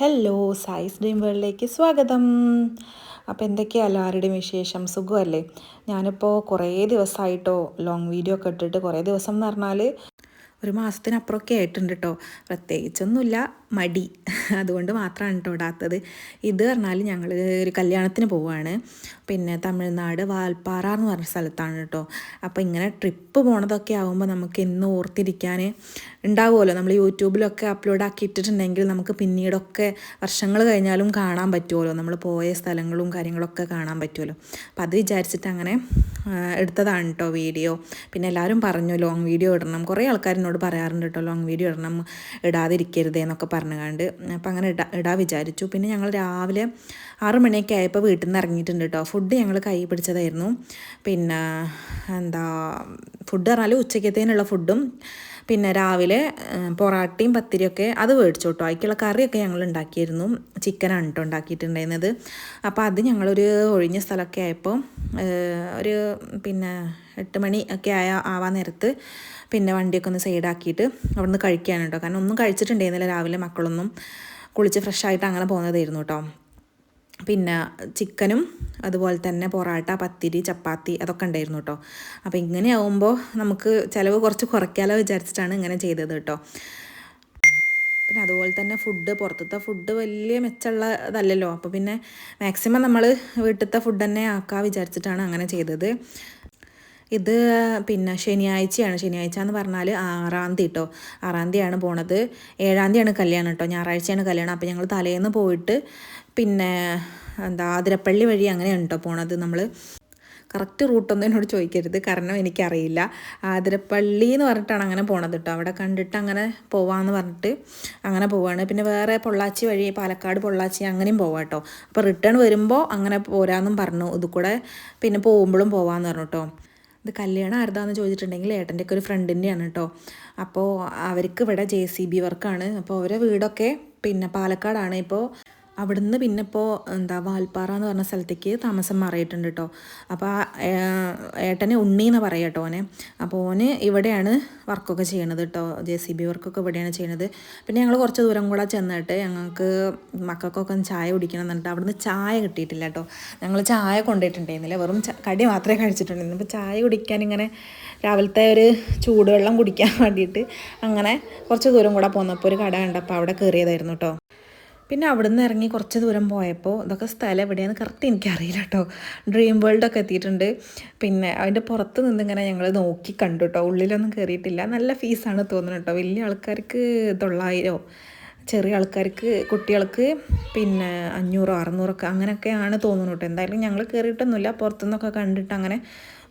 Hello size dream വേൾഡിലേക്ക് സ്വാഗതം. അപ്പോൾ എന്തൊക്കെയാണ് ആരുടെയും വിശേഷം? സുഖമല്ലേ? ഞാനിപ്പോൾ കുറേ ദിവസമായിട്ടോ ലോങ് വീഡിയോ ഒക്കെ ഇട്ടിട്ട് കുറേ ദിവസം എന്ന് പറഞ്ഞാൽ ഒരു മാസത്തിനപ്പുറമൊക്കെ ആയിട്ടുണ്ട് കേട്ടോ പ്രത്യേകിച്ചൊന്നുമില്ല മടി. അതുകൊണ്ട് മാത്രമാണ് കേട്ടോ ഇടാത്തത്. ഇത് പറഞ്ഞാൽ ഞങ്ങൾ ഒരു കല്യാണത്തിന് പോവുകയാണ് പിന്നെ തമിഴ്നാട് വാൽപ്പാറ എന്ന് പറഞ്ഞ സ്ഥലത്താണ് കേട്ടോ. അപ്പോൾ ഇങ്ങനെ ട്രിപ്പ് പോണതൊക്കെ ആകുമ്പോൾ നമുക്ക് എന്ന് ഓർത്തിരിക്കാൻ ഉണ്ടാവുമല്ലോ. നമ്മൾ യൂട്യൂബിലൊക്കെ അപ്ലോഡ് ആക്കിയിട്ടിട്ടുണ്ടെങ്കിൽ നമുക്ക് പിന്നീടൊക്കെ വർഷങ്ങൾ കഴിഞ്ഞാലും കാണാൻ പറ്റുമല്ലോ. നമ്മൾ പോയ സ്ഥലങ്ങളും കാര്യങ്ങളൊക്കെ കാണാൻ പറ്റുമല്ലോ. അപ്പോൾ അത് വിചാരിച്ചിട്ട് അങ്ങനെ എടുത്തതാണ് കേട്ടോ വീഡിയോ. പിന്നെ എല്ലാവരും പറഞ്ഞു ലോങ് വീഡിയോ ഇടണം. കുറേ ആൾക്കാർ എന്നോട് പറയാറുണ്ട് കേട്ടോ ലോങ് വീഡിയോ ഇടണം ഇടാതിരിക്കരുതേ എന്നൊക്കെ പറഞ്ഞു പറഞ്ഞുകൊണ്ട്. അപ്പോൾ അങ്ങനെ ഇടാ ഇടാ വിചാരിച്ചു. പിന്നെ ഞങ്ങൾ രാവിലെ ആറ് മണിയൊക്കെ ആയപ്പോൾ വീട്ടിൽ നിന്ന് ഇറങ്ങിയിട്ടുണ്ട് കേട്ടോ. ഫുഡ് ഞങ്ങൾ കൈ പിടിച്ചതായിരുന്നു. പിന്നെ എന്താ ഫുഡ് പറഞ്ഞാൽ ഉച്ചക്കത്തേനുള്ള ഫുഡും പിന്നെ രാവിലെ പൊറാട്ടയും പത്തിരിയൊക്കെ അത് മേടിച്ചു കേട്ടോ. അതിക്കുള്ള കറിയൊക്കെ ഞങ്ങൾ ഉണ്ടാക്കിയിരുന്നു. ചിക്കനാണ് കേട്ടോ ഉണ്ടാക്കിയിട്ടുണ്ടായിരുന്നത്. അപ്പോൾ അത് ഞങ്ങളൊരു ഒഴിഞ്ഞ സ്ഥലമൊക്കെ ആയപ്പോൾ ഒരു പിന്നെ എട്ട് മണി ഒക്കെ ആയ ആവാൻ നേരത്ത് പിന്നെ വണ്ടിയൊക്കെ ഒന്ന് സൈഡാക്കിയിട്ട് അവിടെ നിന്ന് കഴിക്കാനുണ്ടോ കാരണം ഒന്നും കഴിച്ചിട്ടുണ്ടായിരുന്നില്ല രാവിലെ മക്കളൊന്നും. കുളിച്ച് ഫ്രഷായിട്ട് അങ്ങനെ പോകുന്നതായിരുന്നു കേട്ടോ. പിന്നെ ചിക്കനും അതുപോലെ തന്നെ പൊറാട്ട പത്തിരി ചപ്പാത്തി അതൊക്കെ ഉണ്ടായിരുന്നു കേട്ടോ അപ്പോൾ ഇങ്ങനെ ആവുമ്പോൾ നമുക്ക് ചിലവ് കുറച്ച് കുറയ്ക്കാലോ വിചാരിച്ചിട്ടാണ് ഇങ്ങനെ ചെയ്തത് കേട്ടോ പിന്നെ അതുപോലെ തന്നെ ഫുഡ് പുറത്തത്തെ ഫുഡ് വലിയ മെച്ചമുള്ളതല്ലോ അപ്പോൾ പിന്നെ മാക്സിമം നമ്മൾ വീട്ടിലത്തെ ഫുഡ് തന്നെ ആക്കാൻ വിചാരിച്ചിട്ടാണ് അങ്ങനെ ചെയ്തത്. ഇത് പിന്നെ ശനിയാഴ്ചയാണ്. ശനിയാഴ്ച എന്ന് പറഞ്ഞാൽ ആറാം തീയതി കേട്ടോ ആറാം തീയതിയാണ് പോണത്. ഏഴാം തീയതിയാണ് കല്യാണം കേട്ടോ ഞായറാഴ്ചയാണ് കല്യാണം. അപ്പോൾ ഞങ്ങൾ തലേന്ന് പോയിട്ട് പിന്നെ എന്താ ആതിരപ്പള്ളി വഴി അങ്ങനെയാണ് കേട്ടോ പോണത് നമ്മൾ കറക്റ്റ് റൂട്ടൊന്നും എന്നോട് ചോദിക്കരുത്. കാരണം എനിക്കറിയില്ല. ആതിരപ്പള്ളി എന്ന് പറഞ്ഞിട്ടാണ് അങ്ങനെ പോണത് കേട്ടോ അവിടെ കണ്ടിട്ട് അങ്ങനെ പോവാന്ന് പറഞ്ഞിട്ട് അങ്ങനെ പോവാണ്. പിന്നെ വേറെ പൊള്ളാച്ചി വഴി പാലക്കാട് പൊള്ളാച്ചി അങ്ങനെയും പോവാം കേട്ടോ അപ്പോൾ റിട്ടേൺ വരുമ്പോൾ അങ്ങനെ പോരാന്നും പറഞ്ഞു. ഇത് കൂടെ പിന്നെ പോകുമ്പോഴും പോവാന്ന് പറഞ്ഞു കേട്ടോ ഇത് കല്യാണം ആരുതാന്ന് ചോദിച്ചിട്ടുണ്ടെങ്കിൽ ഏട്ടന്റെ ഒക്കെ ഒരു ഫ്രണ്ടിന്റെയാണ് കേട്ടോ അപ്പോൾ അവർക്ക് ഇവിടെ ജെ സി ബി വർക്കാണ് അപ്പോൾ അവരെ വീടൊക്കെ പിന്നെ പാലക്കാടാണ്. ഇപ്പോൾ അവിടുന്ന് പിന്നെ ഇപ്പോൾ എന്താ വാൽപ്പാറ എന്ന് പറഞ്ഞ സ്ഥലത്തേക്ക് താമസം മാറിയിട്ടുണ്ട് കേട്ടോ. അപ്പോൾ ഏട്ടനെ ഉണ്ണി എന്ന് പറയാം കേട്ടോ ഓനെ. അപ്പോൾ ഓന് ഇവിടെയാണ് വർക്കൊക്കെ ചെയ്യണത് കേട്ടോ. ജെ സി ബി വർക്കൊക്കെ ഇവിടെയാണ് ചെയ്യണത്. പിന്നെ ഞങ്ങൾ കുറച്ച് ദൂരം കൂടെ ചെന്നിട്ട് ഞങ്ങൾക്ക് മക്കൾക്കൊക്കെ ചായ കുടിക്കണം എന്നിട്ട് അവിടുന്ന് ചായ കിട്ടിയിട്ടില്ല കേട്ടോ. ഞങ്ങൾ ചായ കൊണ്ടുപോയിട്ടുണ്ടായിരുന്നില്ല. വെറും കടി മാത്രമേ കഴിച്ചിട്ടുണ്ടായിരുന്നു അപ്പോൾ ചായ കുടിക്കാൻ ഇങ്ങനെ രാവിലത്തെ ഒരു ചൂടുവെള്ളം കുടിക്കാൻ വേണ്ടിയിട്ട് അങ്ങനെ കുറച്ച് ദൂരം കൂടെ പോന്നപ്പോൾ ഒരു കട കണ്ടപ്പോൾ അവിടെ കയറിയതായിരുന്നു കേട്ടോ. പിന്നെ അവിടെ നിന്ന് ഇറങ്ങി കുറച്ച് ദൂരം പോയപ്പോൾ ഇതൊക്കെ സ്ഥലം എവിടെയാണെന്ന് കറക്റ്റ് എനിക്കറിയില്ല കേട്ടോ ഡ്രീം വേൾഡൊക്കെ എത്തിയിട്ടുണ്ട്. പിന്നെ അതിന്റെ പുറത്ത് നിന്ന് ഇങ്ങനെ ഞങ്ങൾ നോക്കി കണ്ടു കേട്ടോ ഉള്ളിലൊന്നും കയറിയിട്ടില്ല നല്ല ഫീസാണ് തോന്നുന്നത് കേട്ടോ വലിയ ആൾക്കാർക്ക് തൊള്ളായിരമോ ചെറിയ ആൾക്കാർക്ക് കുട്ടികൾക്ക് പിന്നെ അഞ്ഞൂറോ അറുന്നൂറൊക്കെ അങ്ങനെയൊക്കെയാണ് തോന്നുന്നു കേട്ടോ എന്തായാലും ഞങ്ങൾ കയറിയിട്ടൊന്നുമില്ല പുറത്തുനിന്നൊക്കെ കണ്ടിട്ട് അങ്ങനെ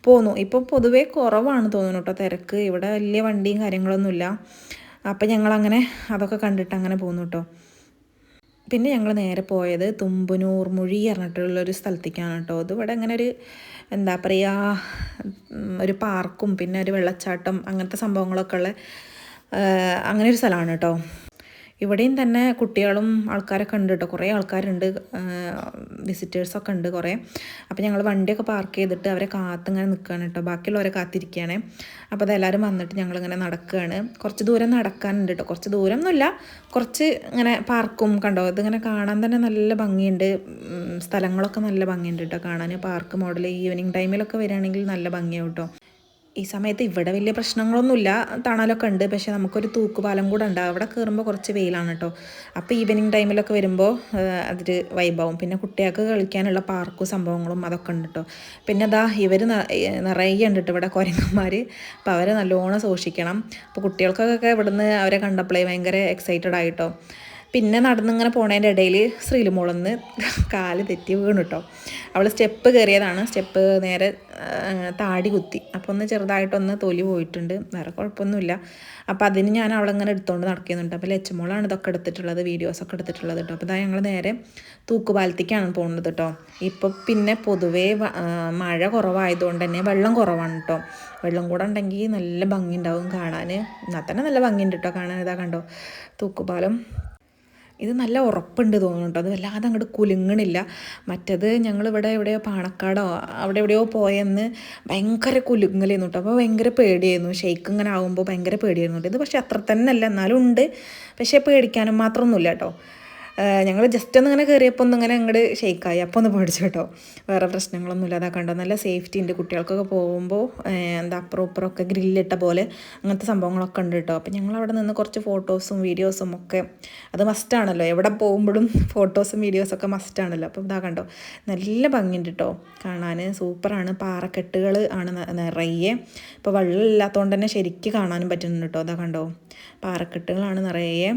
പോന്നു. ഇപ്പോൾ പൊതുവേ കുറവാണ് തോന്നുന്നു കേട്ടോ തിരക്ക്. ഇവിടെ വലിയ വണ്ടിയും കാര്യങ്ങളൊന്നുമില്ല. അപ്പം ഞങ്ങളങ്ങനെ അതൊക്കെ കണ്ടിട്ട് അങ്ങനെ പോന്നു കേട്ടോ പിന്നെ ഞങ്ങൾ നേരെ പോയത് തുമ്പനൂർ മുഴി പറഞ്ഞിട്ടുള്ളൊരു സ്ഥലത്തേക്കാണ് കേട്ടോ അത് ഇവിടെ അങ്ങനെ ഒരു എന്താ പറയുക ഒരു പാർക്കും പിന്നെ ഒരു വെള്ളച്ചാട്ടം അങ്ങനത്തെ സംഭവങ്ങളൊക്കെ ഉള്ള അങ്ങനെ ഒരു സ്ഥലമാണ് കേട്ടോ ഇവിടെയും തന്നെ കുട്ടികളും ആൾക്കാരൊക്കെ ഉണ്ട് കേട്ടോ. കുറേ ആൾക്കാരുണ്ട് വിസിറ്റേഴ്സൊക്കെ ഉണ്ട് കുറേ. അപ്പോൾ ഞങ്ങൾ വണ്ടിയൊക്കെ പാർക്ക് ചെയ്തിട്ട് അവരെ കാത്തിങ്ങനെ നിൽക്കുകയാണ് കേട്ടോ. ബാക്കിയുള്ളവരെ കാത്തിരിക്കുകയാണ് അപ്പോൾ അതെല്ലാവരും വന്നിട്ട് ഞങ്ങളിങ്ങനെ നടക്കുകയാണ് കുറച്ച് ദൂരം നടക്കാനുണ്ട് കേട്ടോ. കുറച്ച് ദൂരം ഒന്നുമില്ല കുറച്ച് ഇങ്ങനെ പാർക്കും കണ്ടോ? ഇതിങ്ങനെ കാണാൻ തന്നെ നല്ല ഭംഗിയുണ്ട്. സ്ഥലങ്ങളൊക്കെ നല്ല ഭംഗിയുണ്ട് കേട്ടോ കാണാൻ പാർക്ക് മോഡൽ ഈവനിങ് ടൈമിലൊക്കെ വരികയാണെങ്കിൽ നല്ല ഭംഗിയാവും കേട്ടോ. ഈ സമയത്ത് ഇവിടെ വലിയ പ്രശ്നങ്ങളൊന്നുമില്ല. തണലൊക്കെ ഉണ്ട്. പക്ഷേ നമുക്കൊരു തൂക്കുപാലം കൂടെ ഉണ്ട്. അവിടെ കയറുമ്പോൾ കുറച്ച് വെയിലാണ് കേട്ടോ അപ്പോൾ ഈവനിങ് ടൈമിലൊക്കെ വരുമ്പോൾ അതൊരു വൈബാവും പിന്നെ കുട്ടികൾക്ക് കളിക്കാനുള്ള പാർക്കും സംഭവങ്ങളും അതൊക്കെ ഉണ്ട് കേട്ടോ പിന്നെ അതാ ഇവർ നിറയെ ഉണ്ട് കേട്ടോ ഇവിടെ കുരങ്ങന്മാർ അപ്പോൾ അവരെ നല്ലോണം സൂക്ഷിക്കണം. അപ്പോൾ കുട്ടികൾക്കൊക്കെ ഇവിടുന്ന് അവരെ കണ്ടപ്പോഴേ ഭയങ്കര എക്സൈറ്റഡ് ആയിട്ടോ പിന്നെ നടന്നിങ്ങനെ പോണതിന്റെ ഇടയിൽ ശ്രീലുമോളൊന്ന് കാൽ തെറ്റി വീണു കേട്ടോ അവൾ സ്റ്റെപ്പ് കയറിയതാണ് സ്റ്റെപ്പ് നേരെ താടി കുത്തി. അപ്പോൾ ഒന്ന് ചെറുതായിട്ടൊന്ന് തൊലി പോയിട്ടുണ്ട്. വേറെ കുഴപ്പമൊന്നുമില്ല അപ്പോൾ അതിന് ഞാൻ അവളങ്ങനെ എടുത്തുകൊണ്ട് നടക്കുന്നുണ്ട്. അപ്പോൾ ലച്ചമോളാണ് ഇതൊക്കെ എടുത്തിട്ടുള്ളത് വീഡിയോസൊക്കെ എടുത്തിട്ടുള്ളത് കേട്ടോ അപ്പോൾ ഇതാ ഞങ്ങൾ നേരെ തൂക്കുപാലത്തേക്കാണ് പോകുന്നത് കേട്ടോ ഇപ്പോൾ പിന്നെ പൊതുവേ മഴ കുറവായതുകൊണ്ട് തന്നെ വെള്ളം കുറവാണ് കേട്ടോ വെള്ളം കൂടെ ഉണ്ടെങ്കിൽ നല്ല ഭംഗി ഉണ്ടാവും കാണാൻ എന്നാൽ തന്നെ നല്ല ഭംഗിയുണ്ട് കേട്ടോ കാണാൻ. ഇതാ കണ്ടോ? തൂക്കുപാലം ഇത് നല്ല ഉറപ്പുണ്ട് തോന്നുന്നുണ്ട് അത് വല്ലാതെ അങ്ങോട്ട് കുലുങ്ങണില്ല. മറ്റത് ഞങ്ങളിവിടെ എവിടെയോ പാണക്കാടോ അവിടെ എവിടെയോ പോയെന്ന് ഭയങ്കര കുലുങ്ങലായിരുന്നു കേട്ടോ. അപ്പോൾ ഭയങ്കര പേടിയായിരുന്നു. ഷെയ്ക്ക് ഇങ്ങനെ ആകുമ്പോൾ ഭയങ്കര പേടിയായിരുന്നു. ഇത് പക്ഷേ അത്ര തന്നെ അല്ല എന്നാലും ഉണ്ട്. പക്ഷേ പേടിക്കാനും മാത്രമൊന്നുമില്ല കേട്ടോ. ഞങ്ങൾ ജസ്റ്റ് ഒന്ന് ഇങ്ങനെ കയറിയപ്പോൾ ഒന്ന് ഇങ്ങനെ അങ്ങോട്ട് ഷെയ്ക്കായി അപ്പോൾ ഒന്ന് പേടിച്ചു കേട്ടോ. വേറെ പ്രശ്നങ്ങളൊന്നുമില്ല അതാ കണ്ടോ നല്ല സേഫ്റ്റി ഉണ്ട്. കുട്ടികൾക്കൊക്കെ പോകുമ്പോൾ എന്താ അപ്പുറം ഇപ്പുറമൊക്കെ ഗ്രില്ലിട്ട പോലെ അങ്ങനത്തെ സംഭവങ്ങളൊക്കെ ഉണ്ട് കേട്ടോ. അപ്പോൾ ഞങ്ങൾ അവിടെ നിന്ന് കുറച്ച് ഫോട്ടോസും വീഡിയോസും ഒക്കെ അത് മസ്റ്റാണല്ലോ എവിടെ പോകുമ്പോഴും ഫോട്ടോസും വീഡിയോസൊക്കെ മസ്റ്റാണല്ലോ അപ്പോൾ ഇതാ കണ്ടോ. നല്ല ഭംഗിയുണ്ട് കേട്ടോ. കാണാൻ സൂപ്പറാണ് പാറക്കെട്ടുകൾ ആണ് നിറയെ. ഇപ്പോൾ വെള്ളം ഇല്ലാത്തതുകൊണ്ട് തന്നെ ശരിക്ക് കാണാനും പറ്റുന്നുണ്ട് കേട്ടോ. അതാ കണ്ടോ. പാറക്കെട്ടുകളാണ് നിറയെ.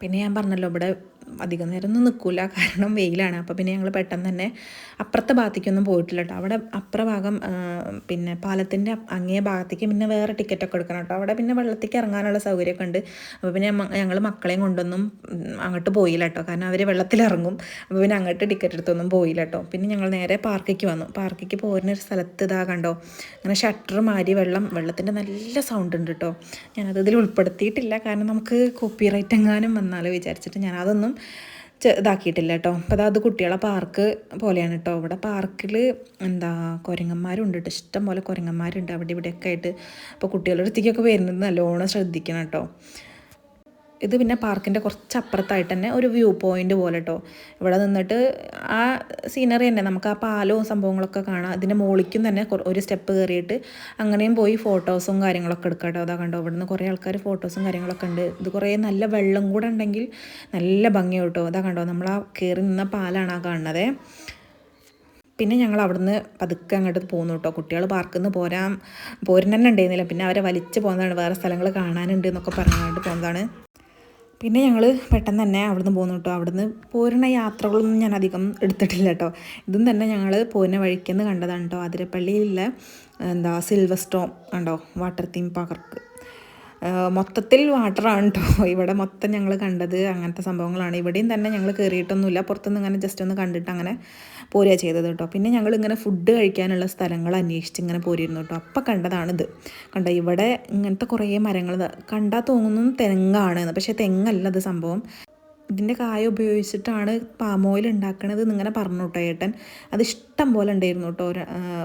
പിന്നെ ഞാൻ പറഞ്ഞല്ലോ ഇവിടെ അധികം നേരം നിൽക്കില്ല കാരണം വെയിലാണ്. അപ്പോൾ പിന്നെ ഞങ്ങൾ പെട്ടെന്ന് തന്നെ അപ്പുറത്തെ ഭാഗത്തേക്കൊന്നും പോയിട്ടില്ല കേട്ടോ അവിടെ അപ്പുറ ഭാഗം പിന്നെ പാലത്തിന്റെ അങ്ങേ ഭാഗത്തേക്ക് പിന്നെ വേറെ ടിക്കറ്റൊക്കെ എടുക്കണം കേട്ടോ അവിടെ പിന്നെ വെള്ളത്തേക്ക് ഇറങ്ങാനുള്ള സൗകര്യമൊക്കെ ഉണ്ട്. അപ്പോൾ പിന്നെ ഞങ്ങൾ മക്കളെയും കൊണ്ടൊന്നും അങ്ങോട്ട് പോയില്ല കേട്ടോ കാരണം അവർ വെള്ളത്തിലിറങ്ങും അപ്പോൾ പിന്നെ അങ്ങോട്ട് ടിക്കറ്റ് എടുത്തൊന്നും പോയില്ല കേട്ടോ പിന്നെ ഞങ്ങൾ നേരെ പാർക്കിലേക്ക് വന്നു. പാർക്കിലേക്ക് പോരുന്ന ഒരു സ്ഥലത്ത് ഇതാ കണ്ടോ? അങ്ങനെ ഷട്ടർ മാരി വെള്ളം വെള്ളത്തിന്റെ നല്ല സൗണ്ട് ഉണ്ട് കേട്ടോ ഞാനത് ഇതിൽ ഉൾപ്പെടുത്തിയിട്ടില്ല. കാരണം നമുക്ക് കോപ്പിറൈറ്റ് എങ്ങാനും വന്നാലോ വിചാരിച്ചിട്ട്. ഞാൻ അതൊന്നും ഇതാക്കിയിട്ടില്ല കേട്ടോ അപ്പോൾ അതാ കുട്ടികളെ പാർക്ക് പോലെയാണ് കേട്ടോ ഇവിടെ പാർക്കിൽ എന്താ കുരങ്ങന്മാരുണ്ട് കേട്ടോ ഇഷ്ടം പോലെ കുരങ്ങന്മാരുണ്ട് അവിടെ ഇവിടെയൊക്കെ ആയിട്ട്. അപ്പോൾ കുട്ടികളുടെ അടുത്തേക്കൊക്കെ വരുന്നത് നല്ലോണം ശ്രദ്ധിക്കണം കേട്ടോ ഇത് പിന്നെ പാർക്കിന്റെ കുറച്ച് അപ്പുറത്തായിട്ട് തന്നെ ഒരു വ്യൂ പോയിന്റ് പോലെ കേട്ടോ ഇവിടെ നിന്നിട്ട് ആ സീനറി തന്നെ നമുക്ക് ആ പാലവും സംഭവങ്ങളൊക്കെ കാണാം. ഇതിന്റെ മുകളിലേക്കും തന്നെ ഒരു സ്റ്റെപ്പ് കയറിയിട്ട് അങ്ങനെയും പോയി ഫോട്ടോസും കാര്യങ്ങളൊക്കെ എടുക്കാം കേട്ടോ അതാ കണ്ടോ ഇവിടെ നിന്ന് കുറേ ആൾക്കാർ ഫോട്ടോസും കാര്യങ്ങളൊക്കെ ഉണ്ട്. ഇത് കുറേ നല്ല വെള്ളം കൂടെ ഉണ്ടെങ്കിൽ നല്ല ഭംഗി കേട്ടോ അതാ കണ്ടോ നമ്മൾ ആ കയറി നിന്ന പാലാണ് ആ കാണുന്നത്. പിന്നെ ഞങ്ങൾ അവിടുന്ന് പതുക്കെ അങ്ങോട്ട് പോന്നു കേട്ടോ കുട്ടികൾ പാർക്കിൽ നിന്ന് പോരാൻ പോരുന്ന തന്നെ ഉണ്ടായിരുന്നില്ല പിന്നെ അവരെ വലിച്ചു പോകുന്നതാണ് വേറെ സ്ഥലങ്ങൾ കാണാനുണ്ട് എന്നൊക്കെ പറഞ്ഞുകൊണ്ട് പോകുന്നതാണ് പിന്നെ ഞങ്ങൾ പെട്ടെന്ന് തന്നെ അവിടുന്ന് പോന്നു കേട്ടോ. അവിടുന്ന് പോരുന്ന യാത്രകളൊന്നും ഞാൻ അധികം എടുത്തിട്ടില്ല കേട്ടോ. ഇതും തന്നെ ഞങ്ങൾ പോരുന്ന വഴിക്കെന്ന് കണ്ടതാണ് കേട്ടോ. അതിരപ്പള്ളിയിലുള്ള എന്താ സിൽവർ സ്റ്റോം കണ്ടോ? വാട്ടർ തീം പാർക്ക് മൊത്തത്തിൽ വാട്ടറാണ് കേട്ടോ ഇവിടെ മൊത്തം ഞങ്ങൾ കണ്ടത് അങ്ങനത്തെ സംഭവങ്ങളാണ്. ഇവിടെയും തന്നെ ഞങ്ങൾ കയറിയിട്ടൊന്നുമില്ല പുറത്തുനിന്ന് ഇങ്ങനെ ജസ്റ്റ് ഒന്ന് കണ്ടിട്ട് അങ്ങനെ പോരുക ചെയ്തത് കേട്ടോ. പിന്നെ ഞങ്ങൾ ഇങ്ങനെ ഫുഡ് കഴിക്കാനുള്ള സ്ഥലങ്ങൾ അന്വേഷിച്ച് ഇങ്ങനെ പോരിയിരുന്നു കേട്ടോ. അപ്പം കണ്ടതാണിത്. കണ്ടോ ഇവിടെ ഇങ്ങനത്തെ കുറേ മരങ്ങൾ കണ്ടാൽ തോന്നുന്നു തെങ്ങാണ് പക്ഷേ തെങ്ങല്ല അത് സംഭവം. ഇതിന്റെ കായ ഉപയോഗിച്ചിട്ടാണ് പാം ഓയിൽ ഉണ്ടാക്കണത് എന്നിങ്ങനെ പറഞ്ഞു കേട്ടോ ഏട്ടൻ. അത് ഇഷ്ടം പോലെ ഉണ്ടായിരുന്നു കേട്ടോ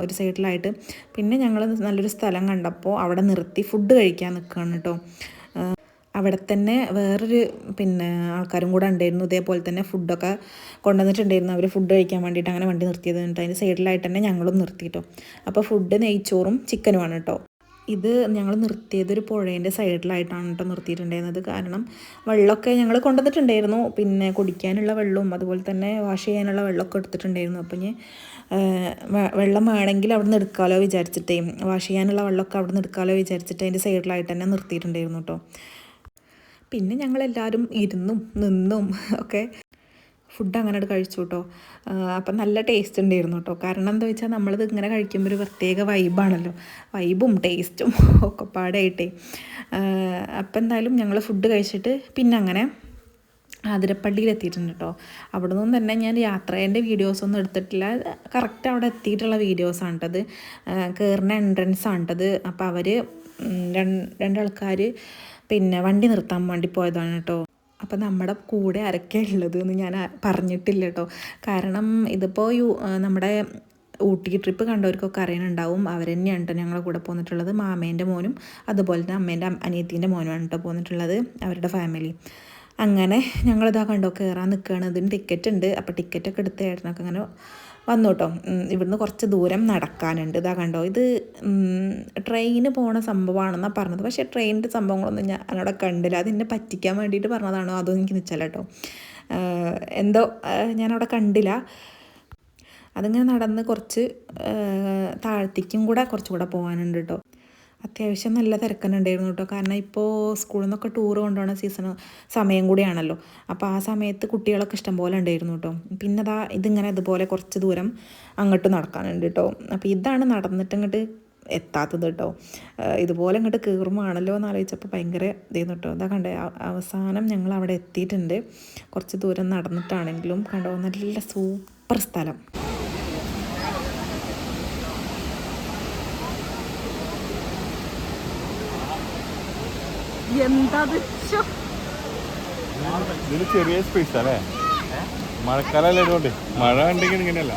ഒരു സൈഡിലായിട്ട്. പിന്നെ ഞങ്ങൾ നല്ലൊരു സ്ഥലം കണ്ടപ്പോൾ അവിടെ നിർത്തി ഫുഡ് കഴിക്കാൻ നിൽക്കുകയാണ് കേട്ടോ. അവിടെ തന്നെ വേറൊരു പിന്നെ ആൾക്കാരും കൂടെ ഉണ്ടായിരുന്നു. ഇതേപോലെ തന്നെ ഫുഡൊക്കെ കൊണ്ടുവന്നിട്ടുണ്ടായിരുന്നു. അവർ ഫുഡ് കഴിക്കാൻ വേണ്ടിയിട്ട് അങ്ങനെ വണ്ടി നിർത്തിയത് എന്നിട്ട് അതിന്റെ സൈഡിലായിട്ട് തന്നെ ഞങ്ങളും നിർത്തിയിട്ടോ അപ്പോൾ ഫുഡ് നെയ്ച്ചോറും ചിക്കനുമാണ് കേട്ടോ. ഇത് ഞങ്ങൾ നിർത്തിയത് ഒരു പുഴേന്റെ സൈഡിലായിട്ടാണ് കേട്ടോ നിർത്തിയിട്ടുണ്ടായിരുന്നത്. കാരണം വെള്ളമൊക്കെ ഞങ്ങൾ കൊണ്ടുവന്നിട്ടുണ്ടായിരുന്നു. പിന്നെ കുടിക്കാനുള്ള വെള്ളവും അതുപോലെ തന്നെ വാഷ് ചെയ്യാനുള്ള വെള്ളമൊക്കെ എടുത്തിട്ടുണ്ടായിരുന്നു. അപ്പം ഞാൻ വെള്ളം വേണമെങ്കിൽ അവിടെ നിന്ന് എടുക്കാമല്ലോ വിചാരിച്ചിട്ടേ. വാഷ് ചെയ്യാനുള്ള വെള്ളമൊക്കെ അവിടെ നിന്ന് എടുക്കാമല്ലോ വിചാരിച്ചിട്ട് അതിന്റെ സൈഡിലായിട്ട് തന്നെ നിർത്തിയിട്ടുണ്ടായിരുന്നു കേട്ടോ. പിന്നെ ഞങ്ങളെല്ലാവരും ഇരുന്നും നിന്നും ഒക്കെ ഫുഡ് അങ്ങനെ കഴിച്ചു കേട്ടോ അപ്പം നല്ല ടേസ്റ്റ് ഉണ്ടായിരുന്നു കേട്ടോ കാരണം എന്താ വെച്ചാൽ നമ്മളിത് ഇങ്ങനെ കഴിക്കുമ്പോൾ ഒരു പ്രത്യേക വൈബാണല്ലോ വൈബും ടേസ്റ്റും ഒക്കെ പാടായിട്ടേ. അപ്പം എന്തായാലും ഞങ്ങൾ ഫുഡ് കഴിച്ചിട്ട് പിന്നെ അങ്ങനെ ആതിരപ്പള്ളിയിൽ എത്തിയിട്ടുണ്ട് കേട്ടോ അവിടെ നിന്നും തന്നെ ഞാൻ യാത്രേന്റെ വീഡിയോസൊന്നും എടുത്തിട്ടില്ല. കറക്റ്റ് അവിടെ എത്തിയിട്ടുള്ള വീഡിയോസാണ് കേട്ടത് കയറുന്ന എൻട്രൻസ് ആണ് കേട്ടത് അപ്പോൾ അവർ രണ്ടാൾക്കാർ പിന്നെ വണ്ടി നിർത്താൻ വേണ്ടി പോയതാണ് കേട്ടോ അപ്പം നമ്മുടെ കൂടെ ആരൊക്കെ ഉള്ളത് എന്ന് ഞാൻ പറഞ്ഞിട്ടില്ല കേട്ടോ. കാരണം ഇതിപ്പോൾ യു നമ്മുടെ ഊട്ടി ട്രിപ്പ് കണ്ടവർക്കൊക്കെ അറിയാനുണ്ടാവും അവർ തന്നെയാണ് കേട്ടോ കൂടെ പോന്നിട്ടുള്ളത്. മാമേന്റെ മോനും അതുപോലെ തന്നെ അമ്മേന്റെ അനിയത്തിന്റെ മോനുമാണ് കേട്ടോ പോന്നിട്ടുള്ളത് അവരുടെ ഫാമിലി അങ്ങനെ ഞങ്ങളിതാ കണ്ടോ കയറാൻ നിൽക്കുകയാണ് ഇതിന് ടിക്കറ്റ് ഉണ്ട്. അപ്പോൾ ടിക്കറ്റൊക്കെ എടുത്ത് ഏട്ടനൊക്കെ അങ്ങനെ വന്നു കേട്ടോ ഇവിടുന്ന് കുറച്ച് ദൂരം നടക്കാനുണ്ട്. ഇതാ കണ്ടോ? ഇത് ട്രെയിന് പോണ സംഭവമാണെന്നാണ് പറഞ്ഞത്. പക്ഷേ ട്രെയിനിന്റെ സംഭവങ്ങളൊന്നും ഞാൻ അവിടെ കണ്ടില്ല. അത് എന്നെ പറ്റിക്കാൻ വേണ്ടിയിട്ട് പറഞ്ഞതാണോ? അതോ എനിക്ക് നിശ്ചല കേട്ടോ. എന്തോ ഞാനവിടെ കണ്ടില്ല. അതിങ്ങനെ നടന്ന് കുറച്ച് താഴത്തേക്കും കൂടെ കുറച്ചുകൂടെ പോകാനുണ്ട് കേട്ടോ. അത്യാവശ്യം നല്ല തിരക്കനുണ്ടായിരുന്നു കേട്ടോ. കാരണം ഇപ്പോൾ സ്കൂളിൽ നിന്നൊക്കെ ടൂർ കൊണ്ടുപോകുന്ന സീസൺ സമയം കൂടിയാണല്ലോ. അപ്പോൾ ആ സമയത്ത് കുട്ടികളൊക്കെ ഇഷ്ടം പോലെ ഉണ്ടായിരുന്നു കേട്ടോ. പിന്നെ അതാ ഇതിങ്ങനെ അതുപോലെ കുറച്ച് ദൂരം അങ്ങോട്ട് നടക്കാനുണ്ട് കേട്ടോ. അപ്പോൾ ഇതാണ് നടന്നിട്ട് അങ്ങോട്ട് എത്താത്തത് കേട്ടോ. ഇതുപോലെ ഇങ്ങോട്ട് കീറുമാണല്ലോ എന്ന് ആലോചിച്ചപ്പോൾ ഭയങ്കര ഇതായിരുന്നു കേട്ടോ. അതാ കണ്ടേ അവസാനം ഞങ്ങൾ അവിടെ എത്തിയിട്ടുണ്ട്. കുറച്ച് ദൂരം നടന്നിട്ടാണെങ്കിലും കണ്ടോ നല്ല സൂപ്പർ സ്ഥലം. എന്താ ഇതൊരു ചെറിയ സ്പേസ് അല്ലേ മഴക്കാലല്ലേ ഇതുകൊണ്ട്? മഴ ഉണ്ടെങ്കിൽ ഇങ്ങനെയല്ല.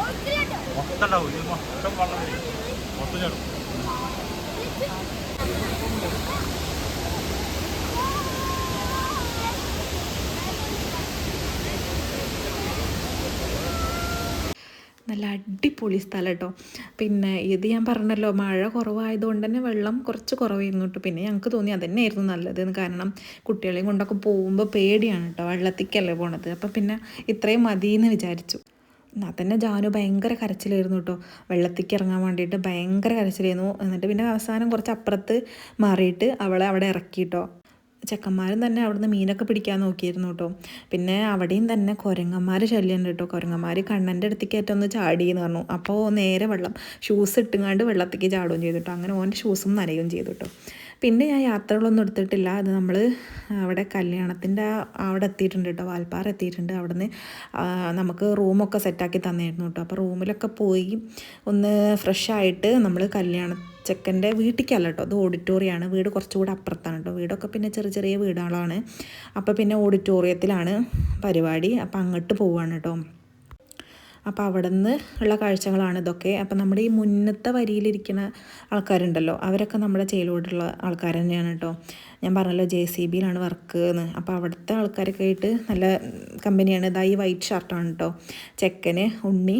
നല്ല അടിപൊളി സ്ഥലം കേട്ടോ പിന്നെ ഇത് ഞാൻ പറഞ്ഞല്ലോ മഴ കുറവായതുകൊണ്ട് തന്നെ വെള്ളം കുറച്ച് കുറവായിരുന്നു കേട്ടോ പിന്നെ ഞങ്ങൾക്ക് തോന്നി അതന്നെയായിരുന്നു നല്ലത് കാരണം കുട്ടികളെയും കൊണ്ടൊക്കെ പോകുമ്പോൾ പേടിയാണ് കേട്ടോ വെള്ളത്തിക്കല്ലേ പോണത്. അപ്പം പിന്നെ ഇത്രയും മതി എന്ന് വിചാരിച്ചു. എന്നാൽ തന്നെ ജാനു ഭയങ്കര കരച്ചിലായിരുന്നു കേട്ടോ വെള്ളത്തേക്ക് ഇറങ്ങാൻ വേണ്ടിയിട്ട് ഭയങ്കര കരച്ചിലായിരുന്നു. എന്നിട്ട് പിന്നെ അവസാനം കുറച്ച് അപ്പുറത്ത് മാറിയിട്ട് അവളെ അവിടെ ഇറക്കി കേട്ടോ ചെക്കന്മാരും തന്നെ അവിടുന്ന് മീനൊക്കെ പിടിക്കാൻ നോക്കിയിരുന്നു കേട്ടോ. പിന്നെ അവിടെയും തന്നെ കുരങ്ങന്മാർ ശല്യമുണ്ട് കേട്ടോ. കുരങ്ങന്മാർ കണ്ണന്റെ അടുത്തേക്ക് ഏറ്റവും ഒന്ന് ചാടി എന്ന് പറഞ്ഞു. അപ്പോൾ നേരെ വെള്ളം ഷൂസ് ഇട്ടുങ്ങാണ്ട് വെള്ളത്തേക്ക് ചാടുകയും ചെയ്തു കേട്ടോ. അങ്ങനെ ഓന്റെ ഷൂസും നനയുകയും ചെയ്തു കേട്ടോ. പിന്നെ ഞാൻ യാത്രകളൊന്നും എടുത്തിട്ടില്ല. അത് നമ്മൾ അവിടെ കല്യാണത്തിന്റെ അവിടെ എത്തിയിട്ടുണ്ട് കേട്ടോ. വാൽപ്പാറ എത്തിയിട്ടുണ്ട്. അവിടുന്ന് നമുക്ക് റൂമൊക്കെ സെറ്റാക്കി തന്നിരുന്നു കേട്ടോ. അപ്പോൾ റൂമിലൊക്കെ പോയി ഒന്ന് ഫ്രഷ് ആയിട്ട് നമ്മൾ കല്യാണ ചെക്കന്റെ വീട്ടിലേക്കല്ല കേട്ടോ അത് ഓഡിറ്റോറിയമാണ് വീട് കുറച്ചുകൂടെ അപ്പുറത്താണ് കേട്ടോ വീടൊക്കെ പിന്നെ ചെറിയ ചെറിയ വീടുകളാണ്. അപ്പോൾ പിന്നെ ഓഡിറ്റോറിയത്തിലാണ് പരിപാടി. അപ്പോൾ അങ്ങോട്ട് പോവുകയാണ് കേട്ടോ അപ്പോൾ അവിടെ നിന്ന് ഉള്ള കാഴ്ചകളാണ് ഇതൊക്കെ. അപ്പോൾ നമ്മുടെ ഈ മുന്നത്തെ വരിയിലിരിക്കുന്ന ആൾക്കാരുണ്ടല്ലോ. അവരൊക്കെ നമ്മുടെ ചേലോടുള്ള ആൾക്കാർ തന്നെയാണ് കേട്ടോ ഞാൻ പറഞ്ഞല്ലോ ജെ സി ബിയിലാണ് വർക്ക് എന്ന് അപ്പോൾ അവിടുത്തെ ആൾക്കാരൊക്കെ ആയിട്ട് നല്ല കമ്പനിയാണ്. ഇതായി വൈറ്റ് ഷർട്ടാണ് കേട്ടോ ചെക്കന് ഉണ്ണി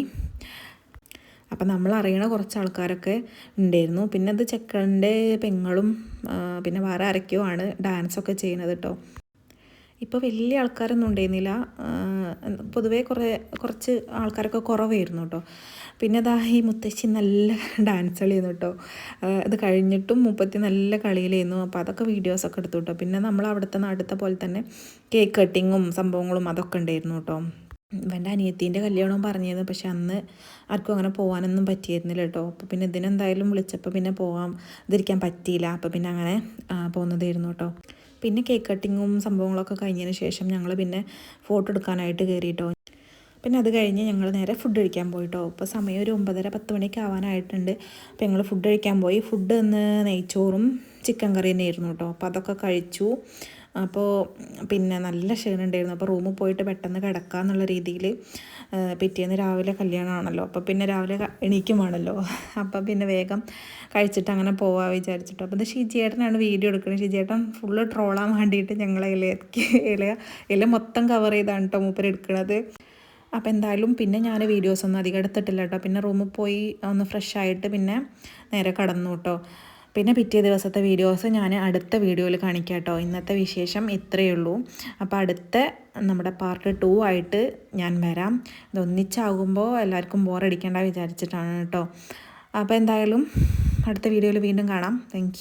അപ്പം നമ്മൾ അറിയണ കുറച്ച് ആൾക്കാരൊക്കെ ഉണ്ടായിരുന്നു പിന്നെ അത് ചെക്കന്റെ പെങ്ങളും പിന്നെ വേറെ ആരൊക്കെയോ ആണ് ഡാൻസൊക്കെ ചെയ്യുന്നത് കേട്ടോ ഇപ്പോൾ വലിയ ആൾക്കാരൊന്നും ഉണ്ടായിരുന്നില്ല. പൊതുവേ കുറേ കുറച്ച് ആൾക്കാരൊക്കെ കുറവായിരുന്നു കേട്ടോ പിന്നെ അതാ ഈ മുത്തശ്ശി നല്ല ഡാൻസ് കളിയായിരുന്നു കേട്ടോ അത് കഴിഞ്ഞിട്ടും മുപ്പത്തി നല്ല കളിയിലായിരുന്നു. അപ്പോൾ അതൊക്കെ വീഡിയോസൊക്കെ എടുത്തു കേട്ടോ പിന്നെ നമ്മൾ അവിടുത്തെ നാട്ടിലത്തെ പോലെ തന്നെ കേക്ക് കട്ടിങ്ങും സംഭവങ്ങളും അതൊക്കെ ഉണ്ടായിരുന്നു കേട്ടോ ഇവന്റെ അനിയത്തീന്റെ കല്യാണവും പറഞ്ഞിരുന്നു. പക്ഷെ അന്ന് ആർക്കും അങ്ങനെ പോകാനൊന്നും പറ്റിയിരുന്നില്ല കേട്ടോ. അപ്പോൾ പിന്നെ ഇതിനെന്തായാലും വിളിച്ചപ്പോൾ പിന്നെ പോകാൻ ഇതിരിക്കാൻ പറ്റിയില്ല. അപ്പോൾ പിന്നെ അങ്ങനെ പോകുന്നതായിരുന്നു കേട്ടോ. പിന്നെ കേക്ക് കട്ടിങ്ങും സംഭവങ്ങളൊക്കെ കഴിഞ്ഞതിന് ശേഷം ഞങ്ങൾ പിന്നെ ഫോട്ടോ എടുക്കാനായിട്ട് കയറിയിട്ടോ. പിന്നെ അത് കഴിഞ്ഞ് ഞങ്ങൾ നേരെ ഫുഡ് കഴിക്കാൻ പോയിട്ടോ. ഇപ്പോൾ സമയം ഒരു ഒമ്പതര പത്ത് മണിയൊക്കെ ആവാനായിട്ടുണ്ട്. അപ്പോൾ ഞങ്ങൾ ഫുഡ് കഴിക്കാൻ പോയി. ഫുഡ് ഇന്ന് നെയ്ച്ചോറും ചിക്കൻ കറി തന്നെയായിരുന്നു കേട്ടോ. അപ്പോൾ അതൊക്കെ കഴിച്ചു. അപ്പോൾ പിന്നെ നല്ല ക്ഷീണം ഉണ്ടായിരുന്നു അപ്പോൾ റൂമിൽ പോയിട്ട് പെട്ടെന്ന് കിടക്കാന്നുള്ള രീതിയിൽ പിറ്റേന്ന് രാവിലെ കല്യാണമാണല്ലോ. അപ്പോൾ പിന്നെ രാവിലെ എണീക്കുമാണല്ലോ. എണീക്കും അപ്പോൾ പിന്നെ വേഗം കഴിച്ചിട്ട് അങ്ങനെ പോവാ വിചാരിച്ചിട്ട്. അപ്പോൾ ഇത് ഷിജിയേട്ടനാണ് വീഡിയോ എടുക്കുന്നത് ഷിജിയേട്ടൻ ഫുള്ള് ട്രോളാൻ വേണ്ടിയിട്ട് ഞങ്ങളെ ഇലയ്ക്ക് ഇല ഇല മൊത്തം കവർ ചെയ്താണ് കേട്ടോ മൂപ്പർ എടുക്കുന്നത് അപ്പോൾ എന്തായാലും പിന്നെ ഞാൻ വീഡിയോസ് ഒന്നും അധികം എടുത്തിട്ടില്ല കേട്ടോ പിന്നെ റൂമിൽ പോയി ഒന്ന് ഫ്രഷ് ആയിട്ട് പിന്നെ നേരെ കടന്നു കേട്ടോ പിന്നെ പിറ്റേ ദിവസത്തെ വീഡിയോസ് ഞാൻ അടുത്ത വീഡിയോയിൽ കാണിക്കാം കേട്ടോ ഇന്നത്തെ വിശേഷം ഇത്രയേ ഉള്ളൂ. അപ്പോൾ അടുത്ത നമ്മുടെ പാർട്ട് ടു ആയിട്ട് ഞാൻ വരാം. ഇതൊന്നിച്ചാകുമ്പോൾ എല്ലാവർക്കും ബോറടിക്കേണ്ട വിചാരിച്ചിട്ടാണ് കേട്ടോ. അപ്പോൾ എന്തായാലും അടുത്ത വീഡിയോയിൽ വീണ്ടും കാണാം. താങ്ക്